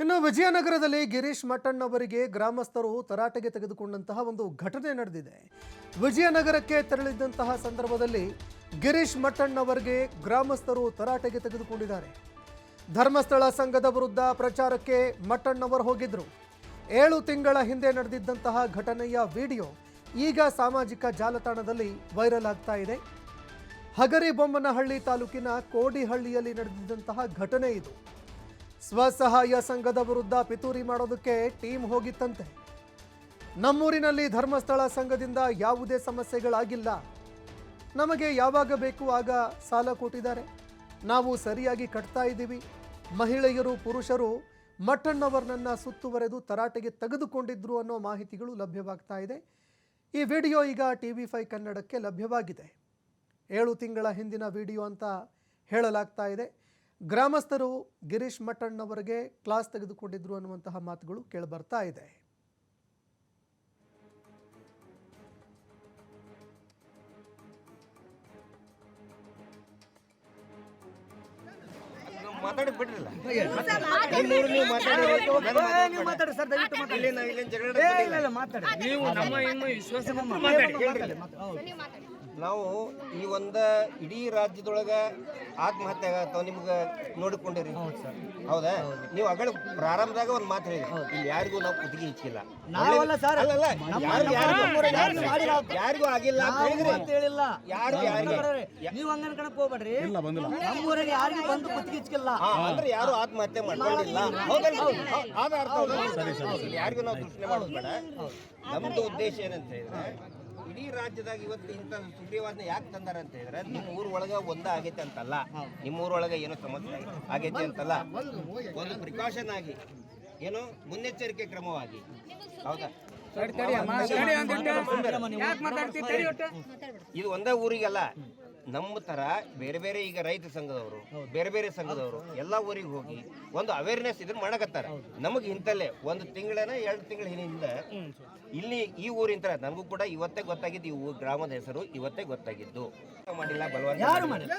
ಇನ್ನು ವಿಜಯನಗರದಲ್ಲಿ ಗಿರೀಶ್ ಮಟ್ಟಣ್ಣ ಅವರಿಗೆ ಗ್ರಾಮಸ್ಥರು ತರಾಟೆಗೆ ತೆಗೆದುಕೊಂಡಂತಹ ಒಂದು ಘಟನೆ ನಡೆದಿದೆ. ವಿಜಯನಗರಕ್ಕೆ ತೆರಳಿದ್ದಂತಹ ಸಂದರ್ಭದಲ್ಲಿ ಗಿರೀಶ್ ಮಟ್ಟಣ್ಣ ಅವರಿಗೆ ಗ್ರಾಮಸ್ಥರು ತರಾಟೆಗೆ ತೆಗೆದುಕೊಂಡಿದ್ದಾರೆ. ಧರ್ಮಸ್ಥಳ ಸಂಘದ ವಿರುದ್ಧ ಪ್ರಚಾರಕ್ಕೆ ಮಟ್ಟಣ್ಣವರು ಹೋಗಿದ್ರು. ಏಳು ತಿಂಗಳ ಹಿಂದೆ ನಡೆದಿದ್ದಂತಹ ಘಟನೆಯ ವಿಡಿಯೋ ಈಗ ಸಾಮಾಜಿಕ ಜಾಲತಾಣದಲ್ಲಿ ವೈರಲ್ ಆಗ್ತಾ ಇದೆ. ಹಗರಿಬೊಮ್ಮನಹಳ್ಳಿ ತಾಲೂಕಿನ ಕೋಡಿಹಳ್ಳಿಯಲ್ಲಿ ನಡೆದಿದ್ದಂತಹ ಘಟನೆ ಇದು. ಸ್ವಸಹಾಯ ಸಂಘದ ವಿರುದ್ಧ ಪಿತೂರಿ ಮಾಡೋದಕ್ಕೆ ಟೀಮ್ ಹೋಗಿತ್ತಂತೆ. ನಮ್ಮೂರಿನಲ್ಲಿ ಧರ್ಮಸ್ಥಳ ಸಂಘದಿಂದ ಯಾವುದೇ ಸಮಸ್ಯೆಗಳಾಗಿಲ್ಲ. ನಮಗೆ ಯಾವಾಗ ಬೇಕು ಆಗ ಸಾಲ ಕೊಟ್ಟಿದ್ದಾರೆ. ನಾವು ಸರಿಯಾಗಿ ಕಟ್ತಾ ಇದ್ದೀವಿ. ಮಹಿಳೆಯರು, ಪುರುಷರು ಮಠಣ್ಣವರನ್ನ ಸುತ್ತುವರೆದು ತರಾಟೆಗೆ ತೆಗೆದುಕೊಂಡಿದ್ರು ಅನ್ನೋ ಮಾಹಿತಿಗಳು ಲಭ್ಯವಾಗ್ತಾ ಇದೆ. ಈ ವಿಡಿಯೋ ಈಗ ಟಿ ವಿ ಫೈ ಕನ್ನಡಕ್ಕೆ ಲಭ್ಯವಾಗಿದೆ. ಏಳು ತಿಂಗಳ ಹಿಂದಿನ ವಿಡಿಯೋ ಅಂತ ಹೇಳಲಾಗ್ತಾ ಇದೆ. ಗ್ರಾಮಸ್ಥರು ಗಿರೀಶ್ ಮಠಣ್ಣವರಿಗೆ ಕ್ಲಾಸ್ ತೆಗೆದುಕೊಂಡಿದ್ರು ಅನ್ನುವಂತಹ ಮಾತುಗಳು ಕೇಳಿಬರ್ತಾ ಇದೆ. ಮಾತಾಡಿ ಬಿಡ್ರಿಲ್ಲ. ನೀವು ಮಾತಾಡಿ. ಸರ್ ದಯವಿಟ್ಟು ಮಾತಾಡಿ ಇಲ್ಲ ಮಾತಾಡಿ. ನೀವು ನಮ್ಮ ಇನ್ನು ವಿಶ್ವಾಸ ನಾವು ಈ ಒಂದ ಇಡೀ ರಾಜ್ಯದೊಳಗ ಆತ್ಮಹತ್ಯೆ ಆಗತ್ತಾವ ನಿಮ್ಗೆ ನೋಡಿಕೊಂಡಿರಿ. ಹೌದಾ ನೀವು ಅಗಳ ಪ್ರಾರಂಭದಾಗ ಒಂದು ಮಾತು ಹೇಳಿ ಇಲ್ಲಿ ಯಾರಿಗೂ ನಾವು ಕುತ್ತಿಗೆ ಇಚ್ಚಿಲ್ಲ ನಾವಲ್ಲ ಸರ್. ಅಲ್ಲಲ್ಲ ಯಾರು ಯಾರಿಗೂ ಯಾರಿಗೂ ಆಗಿಲ್ಲ ಅಂತ ನಾವು ಹೇಳಿದ್ರಿ. ಅಂತ ಹೇಳಿಲ್ಲ. ಯಾರು ಯಾರಿಗೆ ನೀವು ಹಂಗನ್ ಕಣಕ್ ಹೋಗ್ಬೇಡ್ರಿ. ನಮ್ಮೂರಿಗೆ ಯಾರಿಗೂ ಬಂದು ಕುತ್ತಿಗಿಚ್ಕಿಲ್ಲ ಹಾ, ಅಂದ್ರೆ ಯಾರು ಆತ್ಮಹತ್ಯೆ ಮಾಡ್ಕೊಂಡಿಲ್ಲ. ಹೌದಲ್ರಿ? ಹೌ- ಆದ ಅರ್ಥ ಹೌದಲ್ಲ? ಇಲ್ಲಿ ಯಾರಿಗೂ ನಾವು ದೂಷಣೆ ಮಾಡೋದು ಬೇಡ ನಮ್ದು ಉದ್ದೇಶ ಏನಂತ ಹೇಳಿದ್ರೆ ಇಡೀ ರಾಜ್ಯದಾಗ ಇವತ್ತು ಇಂಥ ಸುಗ್ರೀವಾಜ್ಞೆ ಯಾಕೆ ತಂದಾರ ಅಂತ ಹೇಳಿದ್ರೆ ನಿಮ್ಮ ಊರ್ ಒಳಗ ಒಂದ ಆಗೈತೆ ಅಂತಲ್ಲ. ನಿಮ್ಮ ಊರೊಳಗೆ ಏನೋ ಸಮಸ್ಯೆ ಆಗೈತೆ ಅಂತಲ್ಲ. ಒಂದು ಪ್ರಿಕಾಷನ್ ಆಗಿ ಏನು ಮುನ್ನೆಚ್ಚರಿಕೆ ಕ್ರಮವಾಗಿ. ಹೌದಾ? ಇದು ಒಂದೇ ಊರಿಗಲ್ಲ. ನಮ್ಮ ತರ ಬೇರೆ ಬೇರೆ ಈಗ ರೈತ ಸಂಘದವರು ಬೇರೆ ಬೇರೆ ಸಂಘದವರು ಎಲ್ಲ ಊರಿಗೆ ಹೋಗಿ ಒಂದು ಅವೇರ್ನೆಸ್ ಇದನ್ನ ಮಾಡಕತ್ತಾರ. ನಮಗೆ ಇಂತಲ್ಲೇ ಒಂದು ತಿಂಗಳನ ಎರಡು ತಿಂಗಳ ಹಿಂದಿಂದ ಇಲ್ಲಿ ಈ ಊರಿಂತ ನನಗೂ ಕೂಡ ಇವತ್ತೇ ಗೊತ್ತಾಗಿದ್ದು ಈ ಊರ್ ಗ್ರಾಮದ ಹೆಸರು ಇವತ್ತೇ ಗೊತ್ತಾಗಿದ್ದು. ಮಾಡಿಲ್ಲ ಬಲವಂತ. ಮಾಡಿಲ್ಲ?